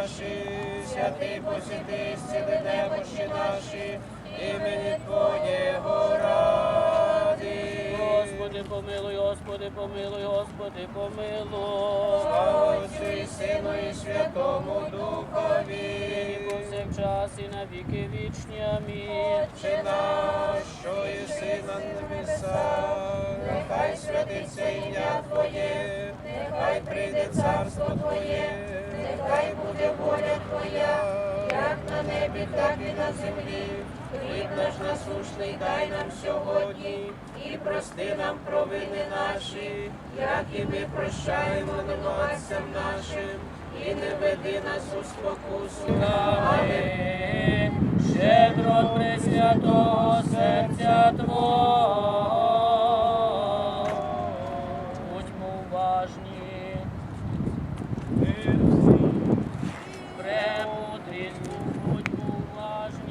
наші, святий посвяти, зціли немощі наші, імені Твоєго ради. Господи, помилуй, Господи, помилуй, Господи, помилуй. Слава Отцю і Сину і Святому Духові. повсякчас і на віки вічні. Амінь. Отче наш, що єси на небесах, нехай святиться ім'я Твоє, нехай прийде царство Твоє, Твоя, як на небі, так і на землі. Хліб наш насушний дай нам сьогодні, і прости нам провини наші, як і ми прощаємо винуватцям нашим, і не веди нас у спокусу. Амінь. Щедро пресвятого серця Твого.